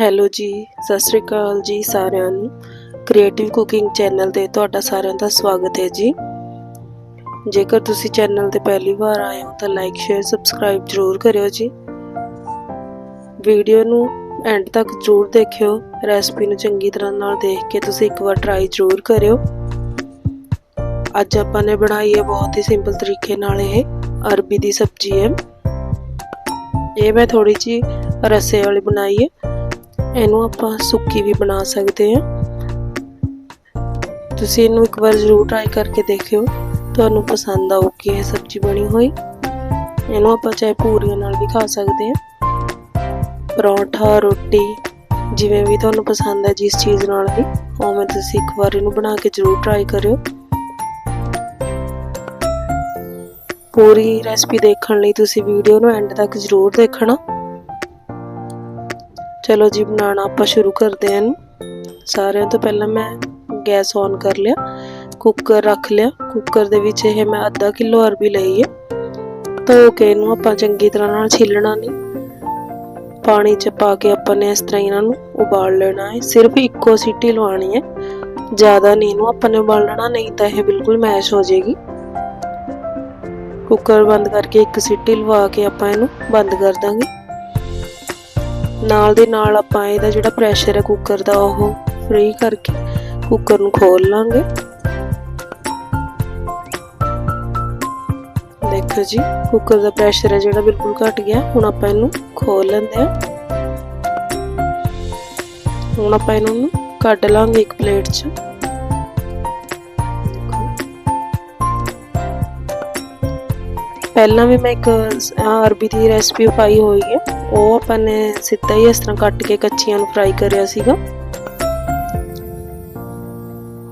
Hello ਜੀ, ਸਤਿ ਸ਼੍ਰੀ ਅਕਾਲ ਜੀ ਸਾਰਿਆਂ ਨੂੰ। ਕ੍ਰੀਏਟਿਵ ਕੁਕਿੰਗ ਚੈਨਲ ਤੇ ਤੁਹਾਡਾ ਸਾਰਿਆਂ ਦਾ ਸਵਾਗਤ ਹੈ ਜੀ। ਜੇਕਰ ਤੁਸੀਂ ਚੈਨਲ ਤੇ ਪਹਿਲੀ ਵਾਰ ਆਏ ਹੋ ਤਾਂ ਲਾਈਕ ਸ਼ੇਅਰ ਸਬਸਕ੍ਰਾਈਬ ਜ਼ਰੂਰ ਕਰਿਓ ਜੀ। ਵੀਡੀਓ ਨੂੰ ਐਂਡ ਤੱਕ ਜ਼ਰੂਰ ਦੇਖਿਓ। ਰੈਸਪੀ ਨੂੰ ਚੰਗੀ ਤਰ੍ਹਾਂ ਨਾਲ ਦੇਖ ਕੇ ਤੁਸੀਂ ਇੱਕ ਵਾਰ ਟਰਾਈ ਜ਼ਰੂਰ ਕਰਿਓ। ਅੱਜ ਆਪਾਂ ਨੇ ਬਣਾਈ ਹੈ ਬਹੁਤ ਹੀ ਸਿੰਪਲ ਤਰੀਕੇ ਨਾਲ ਇਹ ਅਰਬੀ ਦੀ ਸਬਜ਼ੀ ਹੈ। ਇਹ ਮੈਂ ਥੋੜੀ ਜੀ ਰਸੇ ਵਾਲੀ ਬਣਾਈ ਹੈ। ਇਹਨੂੰ ਆਪਾਂ ਸੁੱਕੀ ਵੀ ਬਣਾ ਸਕਦੇ ਹਾਂ। ਤੁਸੀਂ ਇਹਨੂੰ ਇੱਕ ਵਾਰ ਜ਼ਰੂਰ ਟਰਾਈ ਕਰਕੇ ਦੇਖਿਓ। ਤੁਹਾਨੂੰ ਪਸੰਦ ਆਊਗੀ ਇਹ ਸਬਜ਼ੀ ਬਣੀ ਹੋਈ। ਇਹਨੂੰ ਆਪਾਂ ਚਾਹੇ ਪੂਰੀਆਂ ਨਾਲ ਵੀ ਖਾ ਸਕਦੇ ਹਾਂ। ਪਰੌਂਠਾ, ਰੋਟੀ, ਜਿਵੇਂ ਵੀ ਤੁਹਾਨੂੰ ਪਸੰਦ ਹੈ ਜਿਸ ਚੀਜ਼ ਨਾਲ ਵੀ, ਉਵੇਂ ਤੁਸੀਂ ਇੱਕ ਵਾਰ ਇਹਨੂੰ ਬਣਾ ਕੇ ਜ਼ਰੂਰ ਟਰਾਈ ਕਰਿਓ। ਪੂਰੀ ਰੈਸਪੀ ਦੇਖਣ ਲਈ ਤੁਸੀਂ ਵੀਡੀਓ ਨੂੰ ਐਂਡ ਤੱਕ ਜ਼ਰੂਰ ਦੇਖਣਾ। ਚਲੋ ਜੀ, ਬਣਾਉਣਾ ਆਪਾਂ ਸ਼ੁਰੂ ਕਰਦੇ ਹਾਂ ਸਾਰਿਆਂ ਤੋਂ ਪਹਿਲਾਂ ਮੈਂ ਗੈਸ ਔਨ ਕਰ ਲਿਆ, ਕੁੱਕਰ ਰੱਖ ਲਿਆ। ਕੁੱਕਰ ਦੇ ਵਿੱਚ ਇਹ ਮੈਂ ਅੱਧਾ ਕਿਲੋ ਅਰਬੀ ਲਈ ਹੈ। ਧੋ ਕੇ ਇਹਨੂੰ ਆਪਾਂ ਚੰਗੀ ਤਰ੍ਹਾਂ ਨਾਲ ਛਿੱਲਣਾ ਨਹੀਂ। ਪਾਣੀ 'ਚ ਪਾ ਕੇ ਆਪਾਂ ਨੇ ਇਸ ਤਰ੍ਹਾਂ ਇਹਨਾਂ ਨੂੰ ਉਬਾਲ ਲੈਣਾ ਹੈ। ਸਿਰਫ ਇੱਕੋ ਸੀਟੀ ਲਵਾਉਣੀ ਹੈ। ਜ਼ਿਆਦਾ ਨਹੀਂ ਇਹਨੂੰ ਆਪਾਂ ਨੇ ਉਬਾਲਣਾ, ਨਹੀਂ ਤਾਂ ਇਹ ਬਿਲਕੁਲ ਮੈਸ਼ ਹੋ ਜਾਏਗੀ। ਕੁੱਕਰ ਬੰਦ ਕਰਕੇ ਇੱਕ ਸੀਟੀ ਲਵਾ ਕੇ ਆਪਾਂ ਇਹਨੂੰ ਬੰਦ ਕਰ ਦਾਂਗੇ। ਨਾਲ ਦੇ ਨਾਲ ਆਪਾਂ ਇਹਦਾ ਜਿਹੜਾ ਪ੍ਰੈਸ਼ਰ ਹੈ ਕੁੱਕਰ ਦਾ, ਉਹ ਫ੍ਰੀ ਕਰਕੇ ਕੁੱਕਰ ਨੂੰ ਖੋਲ ਲਾਂਗੇ। ਦੇਖੋ ਜੀ ਕੁੱਕਰ ਦਾ ਪ੍ਰੈਸ਼ਰ ਹੈ ਜਿਹੜਾ ਬਿਲਕੁਲ ਘਟ ਗਿਆ, ਹੁਣ ਆਪਾਂ ਇਹਨੂੰ ਖੋਲ ਲੈਂਦੇ ਹਾਂ। ਹੁਣ ਆਪਾਂ ਇਹਨੂੰ ਕੱਢ ਲਾਂਗੇ ਇੱਕ ਪਲੇਟ 'ਚ। ਪਹਿਲਾਂ ਵੀ ਮੈਂ ਇੱਕ ਅਰਬੀ ਦੀ ਰੈਸਪੀ ਪਾਈ ਹੋਈ ਹੈ। ਉਹ ਆਪਾਂ ਨੇ ਸਿੱਧਾ ਹੀ ਇਸ ਤਰ੍ਹਾਂ ਕੱਟ ਕੇ ਕੱਚੀਆਂ ਨੂੰ ਫਰਾਈ ਕਰਿਆ ਸੀਗਾ।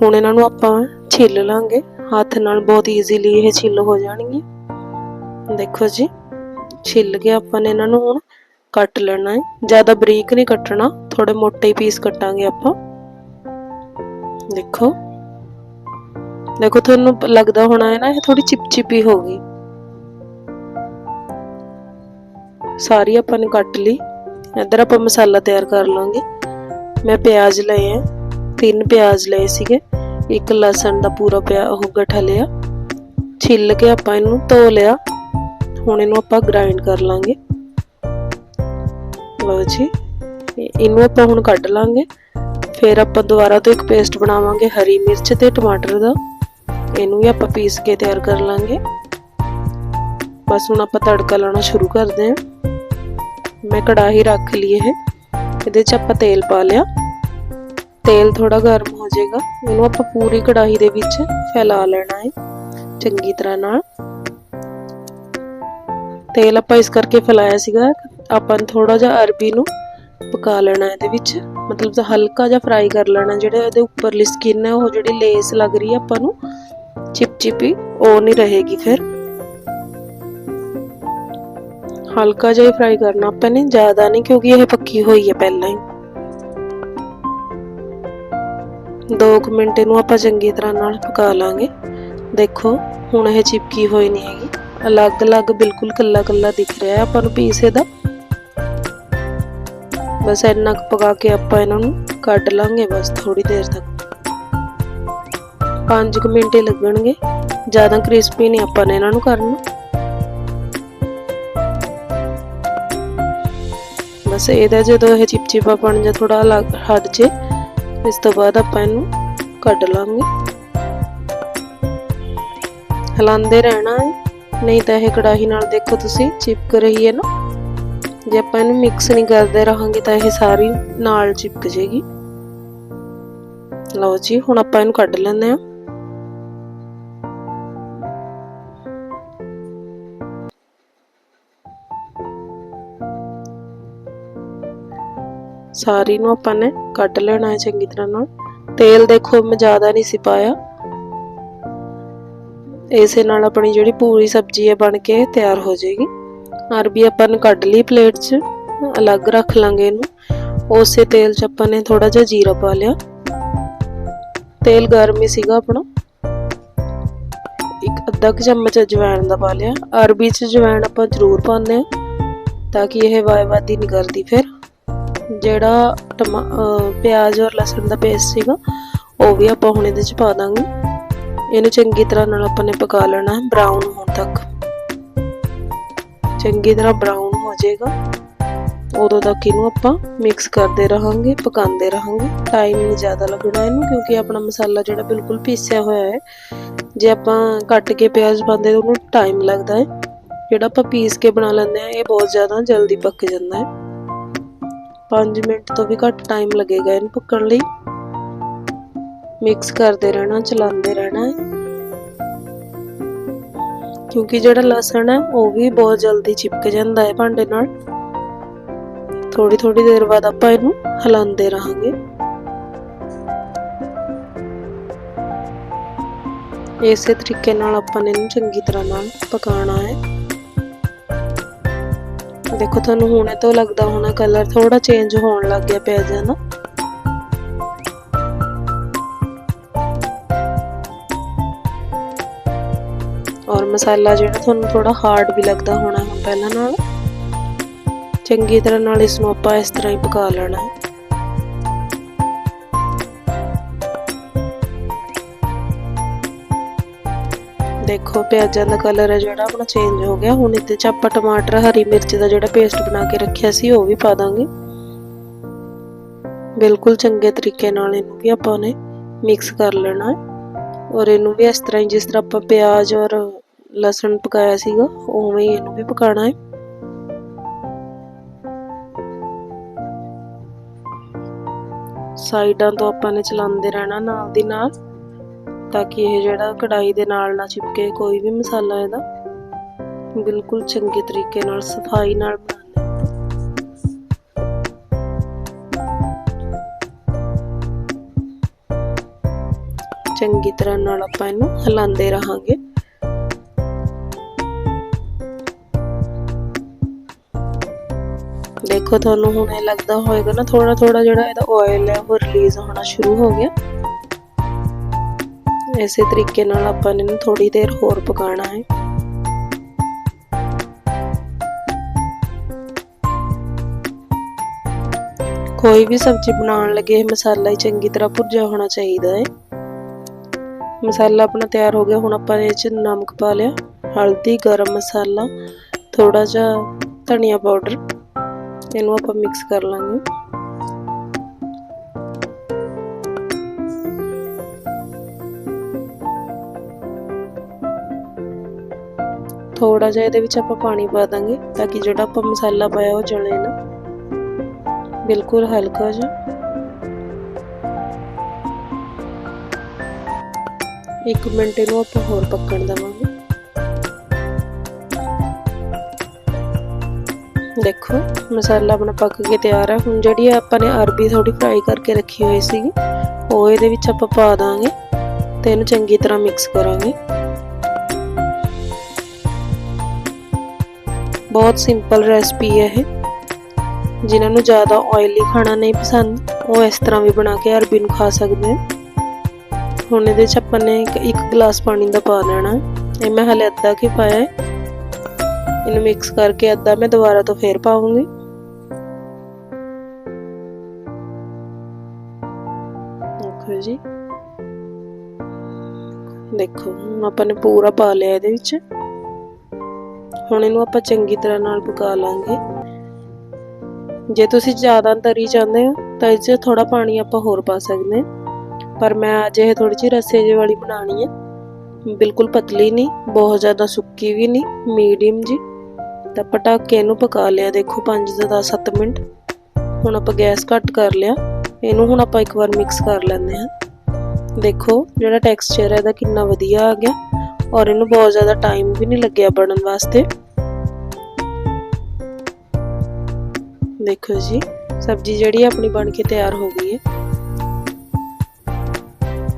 ਹੁਣ ਇਹਨਾਂ ਨੂੰ ਆਪਾਂ ਛਿੱਲ ਲਾਂਗੇ। ਹੱਥ ਨਾਲ ਬਹੁਤ ਈਜ਼ੀਲੀ ਇਹ ਛਿੱਲ ਹੋ ਜਾਣਗੀਆਂ ਦੇਖੋ ਜੀ, ਛਿੱਲ ਕੇ ਆਪਾਂ ਨੇ ਇਹਨਾਂ ਨੂੰ ਹੁਣ ਕੱਟ ਲੈਣਾ ਹੈ। ਜ਼ਿਆਦਾ ਬਰੀਕ ਨਹੀਂ ਕੱਟਣਾ ਥੋੜੇ ਮੋਟੇ ਪੀਸ ਕੱਟਾਂਗੇ ਆਪਾਂ। ਦੇਖੋ। ਦੇਖੋ, ਤੁਹਾਨੂੰ ਲੱਗਦਾ ਹੋਣਾ ਹੈ ਨਾ, ਇਹ ਥੋੜੀ ਚਿਪਚਿਪੀ ਹੋ ਗਈ। ਸਾਰੀ ਆਪਾਂ ਨੇ ਕੱਟ ਲਈ। ਇੱਧਰ ਆਪਾਂ ਮਸਾਲਾ ਤਿਆਰ ਕਰ ਲਾਂਗੇ। ਮੈਂ ਪਿਆਜ਼ ਲਏ ਆ, ਤਿੰਨ ਪਿਆਜ਼ ਲਏ ਸੀਗੇ। ਇੱਕ ਲਸਣ ਦਾ ਪੂਰਾ ਪਿਆ, ਉਹ ਗਠਾ ਲਿਆ। ਛਿੱਲ ਕੇ ਆਪਾਂ ਇਹਨੂੰ ਧੋ ਲਿਆ। ਹੁਣ ਇਹਨੂੰ ਆਪਾਂ ਗ੍ਰਾਈਂਡ ਕਰ ਲਾਂਗੇ। ਲਓ ਜੀ ਇਹਨੂੰ ਆਪਾਂ ਹੁਣ ਕੱਢ ਲਾਂਗੇ। ਫਿਰ ਆਪਾਂ ਦੁਬਾਰਾ ਤੋਂ ਇੱਕ ਪੇਸਟ ਬਣਾਵਾਂਗੇ ਹਰੀ ਮਿਰਚ ਤੇ ਟਮਾਟਰ ਦਾ। ਇਹਨੂੰ ਵੀ ਆਪਾਂ ਪੀਸ ਕੇ ਤਿਆਰ ਕਰ ਲਾਂਗੇ। ਬਸ ਹੁਣ ਆਪਾਂ ਤੜਕਾ ਲਾਉਣਾ ਸ਼ੁਰੂ ਕਰਦੇ ਹਾਂ। ਮੈਂ ਕੜਾਹੀ ਰੱਖ ਲਈ ਇਹ। ਇਹਦੇ 'ਚ ਆਪਾਂ ਤੇਲ ਪਾ ਲਿਆ। ਤੇਲ ਥੋੜਾ ਗਰਮ ਹੋ ਜਾਏਗਾ। ਇਹਨੂੰ ਆਪਾਂ ਪੂਰੀ ਕੜਾਹੀ ਦੇ ਵਿੱਚ ਫੈਲਾ ਲੈਣਾ ਹੈ, ਚੰਗੀ ਤਰ੍ਹਾਂ ਨਾਲ। ਤੇਲ ਆਪਾਂ ਇਸ ਕਰਕੇ ਫੈਲਾਇਆ ਸੀਗਾ, ਆਪਾਂ ਥੋੜਾ ਜਿਹਾ ਅਰਬੀ ਨੂੰ ਪਕਾ ਲੈਣਾ ਇਹਦੇ ਵਿੱਚ। ਮਤਲਬ ਹਲਕਾ ਜਿਹਾ ਫਰਾਈ ਕਰ ਲੈਣਾ, ਜਿਹੜੇ ਇਹਦੇ ਉੱਪਰਲੀ ਸਕਿਨ ਹੈ, ਉਹ ਜਿਹੜੀ ਲੇਸ ਲੱਗ ਰਹੀ ਹੈ ਆਪਾਂ ਨੂੰ, ਚਿਪਚਿਪੀ, ਉਹ ਨਹੀਂ ਰਹੇਗੀ ਫਿਰ। ਹਲਕਾ ਜਿਹਾ ਫਰਾਈ ਕਰਨਾ। ਆਪਾਂ ਨੇ ਜ਼ਿਆਦਾ ਨਹੀਂ, ਕਿਉਂਕਿ ਇਹ ਪੱਕੀ ਹੋਈ ਹੈ ਪਹਿਲਾਂ ਹੀ। 2 ਮਿੰਟ ਇਹਨੂੰ ਆਪਾਂ ਚੰਗੀ ਤਰ੍ਹਾਂ ਨਾਲ ਪਕਾ ਲਾਂਗੇ। ਦੇਖੋ, ਹੁਣ ਇਹ ਚਿਪਕੀ ਹੋਈ ਨਹੀਂ ਹੈਗੀ। ਅਲੱਗ-ਅਲੱਗ, ਬਿਲਕੁਲ ਕੱਲਾ-ਕੱਲਾ ਦਿਖ ਰਿਹਾ ਹੈ ਆਪਾਂ ਨੂੰ ਪੀਸ ਇਹਦਾ। ਬਸ ਇੰਨਾ ਕੁ ਪਕਾ ਕੇ ਆਪਾਂ ਇਹਨਾਂ ਨੂੰ ਕੱਢ ਲਾਂਗੇ ਬਸ ਥੋੜੀ ਦੇਰ ਤੱਕ। 5 ਮਿੰਟ ਹੀ ਲੱਗਣਗੇ। ਜ਼ਿਆਦਾ ਕ੍ਰਿਸਪੀ ਨਹੀਂ ਆਪਾਂ ਨੇ ਇਹਨਾਂ ਨੂੰ ਕਰਨਾ। ਬਸ ਇਹਦਾ ਜਦੋਂ ਇਹ ਚਿਪਚਿਪਾ ਬਣ ਜਾ ਥੋੜਾ ਅਲੱਗ ਹਟ ਜੇ, ਇਸ ਤੋਂ ਬਾਅਦ ਆਪਾਂ ਇਹਨੂੰ ਕੱਢ ਲਾਂਗੇ। ਹਲਾਉਂਦੇ ਰਹਿਣਾ ਹੈ। ਨਹੀਂ ਤਾਂ ਇਹ ਕੜਾਹੀ ਨਾਲ ਦੇਖੋ ਤੁਸੀਂ, ਚਿਪਕ ਰਹੀ ਹੈ ਨਾ। ਜੇ ਆਪਾਂ ਇਹਨੂੰ ਮਿਕਸ ਨਹੀਂ ਕਰਦੇ ਰਹਾਂਗੇ ਤਾਂ ਇਹ ਸਾਰੀ ਨਾਲ ਚਿਪਕ ਜੇਗੀ। ਲਓ ਜੀ, ਹੁਣ ਆਪਾਂ ਇਹਨੂੰ ਕੱਢ ਲੈਂਦੇ ਹਾਂ। ਸਾਰੀ ਨੂੰ ਆਪਾਂ ਨੇ ਕੱਢ ਲੈਣਾ ਹੈ ਚੰਗੀ ਤਰ੍ਹਾਂ ਨਾਲ। ਤੇਲ ਦੇਖੋ ਮੈਂ ਜ਼ਿਆਦਾ ਨਹੀਂ ਸੀ ਪਾਇਆ। ਇਸੇ ਨਾਲ ਆਪਣੀ ਜਿਹੜੀ ਪੂਰੀ ਸਬਜ਼ੀ ਹੈ ਬਣ ਕੇ ਤਿਆਰ ਹੋ ਜਾਏਗੀ। ਅਰਬੀ ਆਪਾਂ ਨੇ ਕੱਢ ਲਈ ਪਲੇਟ 'ਚ, ਅਲੱਗ ਰੱਖ ਲਾਂਗੇ ਇਹਨੂੰ। ਉਸੇ ਤੇਲ 'ਚ ਆਪਾਂ ਨੇ ਥੋੜਾ ਜਿਹਾ ਜੀਰਾ ਪਾ ਲਿਆ। ਤੇਲ ਗਰਮ ਹੀ ਸੀਗਾ ਆਪਣਾ। ਇੱਕ ਅੱਧਾ ਕੁ ਚਮਚ ਅਜਵਾਇਣ ਦਾ ਪਾ ਲਿਆ। ਅਰਬੀ 'ਚ ਅਜਵਾਇਣ ਆਪਾਂ ਜ਼ਰੂਰ ਪਾਉਂਦੇ ਆ ਤਾਂ ਕਿ ਇਹ ਵਾਇਵਾਦੀ ਨਹੀਂ ਕਰਦੀ ਫਿਰ। ਜਿਹੜਾ ਟਮਾ- ਪਿਆਜ਼ ਔਰ ਲਸਣ ਦਾ ਪੇਸਟ ਸੀਗਾ, ਉਹ ਵੀ ਆਪਾਂ ਹੁਣ ਇਹਦੇ ਚ ਪਾ ਦਾਂਗੇ। ਇਹਨੂੰ ਚੰਗੀ ਤਰ੍ਹਾਂ ਨਾਲ ਆਪਾਂ ਨੇ ਪਕਾ ਲੈਣਾ ਹੈ ਬਰਾਊਨ ਹੋਣ ਤੱਕ। ਚੰਗੀ ਤਰ੍ਹਾਂ ਬਰਾਊਨ ਹੋ ਜਾਏਗਾ। ਉਦੋਂ ਤੱਕ ਇਹਨੂੰ ਆਪਾਂ ਮਿਕਸ ਕਰਦੇ ਰਹਾਂਗੇ, ਪਕਾਉਂਦੇ ਰਹਾਂਗੇ। ਟਾਈਮ ਨਹੀਂ ਜ਼ਿਆਦਾ ਲੱਗਣਾ ਇਹਨੂੰ, ਕਿਉਂਕਿ ਆਪਣਾ ਮਸਾਲਾ ਜਿਹੜਾ ਬਿਲਕੁਲ ਪੀਸਿਆ ਹੋਇਆ ਹੈ। ਜੇ ਆਪਾਂ ਕੱਟ ਕੇ ਪਿਆਜ਼ ਪਾਉਂਦੇ ਤਾਂ ਉਹਨੂੰ ਟਾਈਮ ਲੱਗਦਾ ਹੈ। ਜਿਹੜਾ ਆਪਾਂ ਪੀਸ ਕੇ ਬਣਾ ਲੈਂਦੇ ਆ ਇਹ ਬਹੁਤ ਜ਼ਿਆਦਾ ਜਲਦੀ ਪੱਕ ਜਾਂਦਾ ਹੈ। 5 ਮਿੰਟ ਤੋਂ ਵੀ ਘੱਟ ਟਾਈਮ ਲੱਗੇਗਾ ਇਹਨੂੰ ਪੱਕਣ ਲਈ। ਮਿਕਸ ਕਰਦੇ ਰਹਿਣਾ, ਚਲਾਉਂਦੇ ਰਹਿਣਾ ਕਿਉਂਕਿ ਜਿਹੜਾ ਲਸਣ ਹੈ, ਉਹ ਵੀ ਬਹੁਤ ਜਲਦੀ ਚਿਪਕ ਜਾਂਦਾ ਹੈ ਭਾਂਡੇ ਨਾਲ। ਥੋੜੀ ਥੋੜੀ ਦੇਰ ਬਾਅਦ ਆਪਾਂ ਇਹਨੂੰ ਹਲਾਉਂਦੇ ਰਹਾਂਗੇ। ਇਸੇ ਤਰੀਕੇ ਨਾਲ ਆਪਾਂ ਨੇ ਇਹਨੂੰ ਚੰਗੀ ਤਰ੍ਹਾਂ ਨਾਲ ਪਕਾਉਣਾ ਹੈ। ਦੇਖੋ, ਤੁਹਾਨੂੰ ਹੁਣੇ ਤੋਂ ਲੱਗਦਾ ਹੋਣਾ ਕਲਰ ਥੋੜਾ ਚੇਂਜ ਹੋਣ ਲੱਗ ਗਿਆ ਪਿਆਜ਼ਾਂ ਦਾ ਔਰ ਮਸਾਲਾ ਜਿਹੜਾ ਤੁਹਾਨੂੰ ਥੋੜਾ ਹਾਰਡ ਵੀ ਲੱਗਦਾ ਹੋਣਾ ਹੁਣ ਪਹਿਲਾਂ ਨਾਲ। ਚੰਗੀ ਤਰ੍ਹਾਂ ਨਾਲ ਇਸ ਨੂੰ ਆਪਾਂ ਇਸ ਤਰ੍ਹਾਂ ਹੀ ਪਕਾ ਲੈਣਾ ਹੈ। ਦੇਖੋ ਪਿਆਜ਼ਾਂ ਦਾ ਕਲਰ ਹੈ ਜਿਹੜਾ, ਆਪਣਾ ਚੇਂਜ ਹੋ ਗਿਆ। ਹੁਣ ਇਹਦੇ ਚ ਆਪਾਂ ਟਮਾਟਰ, ਹਰੀ ਮਿਰਚ ਦਾ ਜਿਹੜਾ ਪੇਸਟ ਬਣਾ ਕੇ ਰੱਖਿਆ ਸੀ, ਉਹ ਵੀ ਪਾ ਦਾਂਗੇ। ਬਿਲਕੁਲ ਚੰਗੇ ਤਰੀਕੇ ਨਾਲ ਇਹਨੂੰ ਵੀ ਆਪਾਂ ਨੇ ਮਿਕਸ ਕਰ ਲੈਣਾ ਹੈ। ਔਰ ਇਹਨੂੰ ਵੀ ਇਸ ਤਰ੍ਹਾਂ ਹੀ, ਜਿਸ ਤਰ੍ਹਾਂ ਆਪਾਂ ਪਿਆਜ਼ ਔਰ ਲਸਣ ਪਕਾਇਆ ਸੀਗਾ, ਉਵੇਂ ਹੀ ਇਹਨੂੰ ਵੀ ਪਕਾਣਾ ਹੈ। ਸਾਈਡਾਂ ਤੋਂ ਆਪਾਂ ਨੇ ਚਲਾਉਂਦੇ ਰਹਿਣਾ ਨਾਲ ਦੀ ਨਾਲ। ਤਾਂ ਕਿ ਇਹ ਜਿਹੜਾ ਕੜਾਈ ਦੇ ਨਾਲ ਨਾ ਚਿਪਕੇ, ਕੋਈ ਵੀ ਮਸਾਲਾ ਇਹਦਾ। ਬਿਲਕੁਲ ਚੰਗੇ ਤਰੀਕੇ ਨਾਲ, ਸਫ਼ਾਈ ਨਾਲ ਬਣਾਉਣਾ। ਚੰਗੀ ਤਰ੍ਹਾਂ ਨਾਲ ਆਪਾਂ ਇਹਨੂੰ ਹਿਲਾਉਂਦੇ ਰਹਾਂਗੇ। ਦੇਖੋ, ਤੁਹਾਨੂੰ ਹੁਣ ਇਹ ਲੱਗਦਾ ਹੋਏਗਾ ਨਾ ਥੋੜਾ ਥੋੜਾ ਜਿਹੜਾ ਇਹਦਾ ਆਇਲ ਹੈ, ਉਹ ਰਿਲੀਜ਼ ਹੋਣਾ ਸ਼ੁਰੂ ਹੋ ਗਿਆ। ਇਸੇ ਤਰੀਕੇ ਨਾਲ ਆਪਾਂ ਇਹਨੂੰ ਥੋੜੀ ਦੇਰ ਹੋਰ ਪਕਾਉਣਾ ਹੈ। ਕੋਈ ਵੀ ਸਬਜ਼ੀ ਬਣਾਉਣ ਲੱਗੇ ਮਸਾਲਾ ਹੀ ਚੰਗੀ ਤਰ੍ਹਾਂ ਭੁੱਜਿਆ ਹੋਣਾ ਚਾਹੀਦਾ ਹੈ। ਮਸਾਲਾ ਆਪਣਾ ਤਿਆਰ ਹੋ ਗਿਆ, ਹੁਣ ਆਪਾਂ ਇਹ ਚ ਨਮਕ ਪਾ ਲਿਆ, ਹਲਦੀ, ਗਰਮ ਮਸਾਲਾ ਥੋੜਾ ਜਿਹਾ ਧਨੀਆ ਪਾਊਡਰ, ਇਹਨੂੰ ਆਪਾਂ ਮਿਕਸ ਕਰ ਲਾਂਗੇ। ਥੋੜਾ ਜਿਹਾ ਇਹਦੇ ਵਿੱਚ ਆਪਾਂ ਪਾਣੀ ਪਾ ਦਾਂਗੇ ਤਾਂ ਕਿ ਜਿਹੜਾ ਆਪਾਂ ਮਸਾਲਾ ਪਾਇਆ ਉਹ ਜਲੇ ਨਾ। ਬਿਲਕੁਲ ਹਲਕਾ ਜਿਹਾ। ਇੱਕ ਮਿੰਟ ਇਹਨੂੰ ਆਪਾਂ ਹੋਰ ਪੱਕਣ ਦੇਵਾਂਗੇ। ਦੇਖੋ, ਮਸਾਲਾ ਆਪਣਾ ਪੱਕ ਕੇ ਤਿਆਰ ਹੈ ਹੁਣ ਜਿਹੜੀ ਆਪਾਂ ਨੇ ਅਰਬੀ ਥੋੜੀ ਫਰਾਈ ਕਰਕੇ ਰੱਖੀ ਹੋਈ ਸੀਗੀ, ਉਹ ਇਹਦੇ ਵਿੱਚ ਆਪਾਂ ਪਾ ਦਾਂਗੇ ਤੇ ਇਹਨੂੰ ਚੰਗੀ ਤਰ੍ਹਾਂ ਮਿਕਸ ਕਰਾਂਗੇ। ਬਹੁਤ ਸਿੰਪਲ ਰੈਸਪੀ ਹੈ ਇਹ। ਜਿਨ੍ਹਾਂ ਨੂੰ ਜ਼ਿਆਦਾ ਆਇਲੀ ਖਾਣਾ ਨਹੀਂ ਪਸੰਦ, ਉਹ ਇਸ ਤਰ੍ਹਾਂ ਵੀ ਬਣਾ ਕੇ ਅਰਬੀ ਨੂੰ ਖਾ ਸਕਦੇ ਆ ਹੁਣ ਇਹਦੇ ਚ ਆਪਾਂ ਨੇ ਇੱਕ ਗਲਾਸ ਪਾਣੀ ਦਾ ਪਾ ਲੈਣਾ। ਇਹ ਮੈਂ ਹਲੇ ਅੱਧਾ ਕੀ ਪਾਇਆ ਹੈ। ਇਹਨੂੰ ਮਿਕਸ ਕਰਕੇ ਅੱਧਾ ਮੈਂ ਦੁਬਾਰਾ ਤੋਂ ਫੇਰ ਪਾਉਂਗੀ ਦੇਖੋ ਜੀ। ਦੇਖੋ, ਹੁਣ ਆਪਾਂ ਨੇ ਪੂਰਾ ਪਾ ਲਿਆ ਇਹਦੇ ਵਿੱਚ। ਹੁਣ ਇਹਨੂੰ ਆਪਾਂ ਚੰਗੀ ਤਰ੍ਹਾਂ ਨਾਲ ਪਕਾ ਲਾਂਗੇ। ਜੇ ਤੁਸੀਂ ਜ਼ਿਆਦਾ ਤਰੀ ਚਾਹੁੰਦੇ ਹੋ, ਤਾਂ ਇਸ 'ਚ ਥੋੜਾ ਪਾਣੀ ਆਪਾਂ ਹੋਰ ਪਾ ਸਕਦੇ ਹਾਂ। ਪਰ ਮੈਂ ਅੱਜ ਇਹ ਥੋੜੀ ਜਿਹੀ ਰਸੇ ਜਿਹੀ ਵਾਲੀ ਬਣਾਣੀ ਹੈ। ਬਿਲਕੁਲ ਪਤਲੀ ਨਹੀਂ, ਬਹੁਤ ਜ਼ਿਆਦਾ ਸੁੱਕੀ ਵੀ ਨਹੀਂ, ਮੀਡੀਅਮ ਜੀ ਤਾਂ ਪਟਾਕੇ ਨੂੰ ਪਕਾ ਲਿਆ, ਦੇਖੋ 5 ਤੋਂ 10 ਮਿੰਟ। ਹੁਣ ਆਪਾਂ ਗੈਸ ਘੱਟ ਕਰ ਲਿਆ। ਇਹਨੂੰ ਹੁਣ ਆਪਾਂ ਇੱਕ ਵਾਰ ਮਿਕਸ ਕਰ ਲੈਂਦੇ ਹਾਂ। ਦੇਖੋ, ਜਿਹੜਾ ਟੈਕਸਚਰ ਹੈ, ਇਹਦਾ ਕਿੰਨਾ ਵਧੀਆ ਆ ਗਿਆ। ਔਰ ਇਹਨੂੰ ਬਹੁਤ ਜ਼ਿਆਦਾ ਟਾਈਮ ਵੀ ਨਹੀਂ ਲੱਗਿਆ ਬਣਨ ਵਾਸਤੇ। ਦੇਖੋ ਜੀ, ਸਬਜ਼ੀ ਜਿਹੜੀ ਆਪਣੀ ਬਣ ਕੇ ਤਿਆਰ ਹੋ ਗਈ ਹੈ।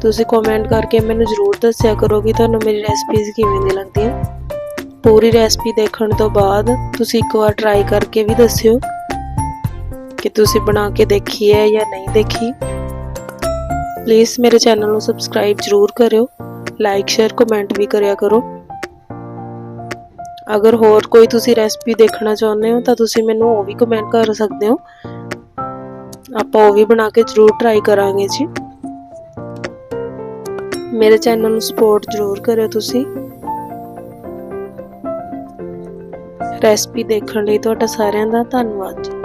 ਤੁਸੀਂ ਕਮੈਂਟ ਕਰਕੇ ਮੈਨੂੰ ਜ਼ਰੂਰ ਦੱਸਿਆ ਕਰੋ ਕਿ ਤੁਹਾਨੂੰ ਮੇਰੀ ਰੈਸਪੀਜ਼ ਕਿਵੇਂ ਦੀ ਲੱਗਦੀਆਂ। ਪੂਰੀ ਰੈਸਪੀ ਦੇਖਣ ਤੋਂ ਬਾਅਦ ਤੁਸੀਂ ਇੱਕ ਵਾਰ ਟਰਾਈ ਕਰਕੇ ਵੀ ਦੱਸਿਓ ਕਿ ਤੁਸੀਂ ਬਣਾ ਕੇ ਦੇਖੀ ਹੈ ਜਾਂ ਨਹੀਂ ਦੇਖੀ। ਪਲੀਜ਼ ਮੇਰੇ ਚੈਨਲ ਨੂੰ ਸਬਸਕ੍ਰਾਈਬ ਜ਼ਰੂਰ ਕਰਿਓ। ਲਾਈਕ ਸ਼ੇਅਰ ਕਮੈਂਟ ਵੀ ਕਰਿਆ ਕਰੋ। ਅਗਰ ਹੋਰ ਕੋਈ ਤੁਸੀਂ ਰੈਸਪੀ ਦੇਖਣਾ ਚਾਹੁੰਦੇ ਹੋ ਤਾਂ ਤੁਸੀਂ ਮੈਨੂੰ ਉਹ ਵੀ ਕਮੈਂਟ ਕਰ ਸਕਦੇ ਹੋ। ਆਪਾਂ ਉਹ ਵੀ ਬਣਾ ਕੇ ਜ਼ਰੂਰ ਟਰਾਈ ਕਰਾਂਗੇ ਜੀ। ਮੇਰੇ ਚੈਨਲ ਨੂੰ ਸਪੋਰਟ ਜ਼ਰੂਰ ਕਰਿਓ ਤੁਸੀਂ। ਰੈਸਪੀ ਦੇਖਣ ਲਈ ਤੁਹਾਡਾ ਸਾਰਿਆਂ ਦਾ ਧੰਨਵਾਦ ਜੀ।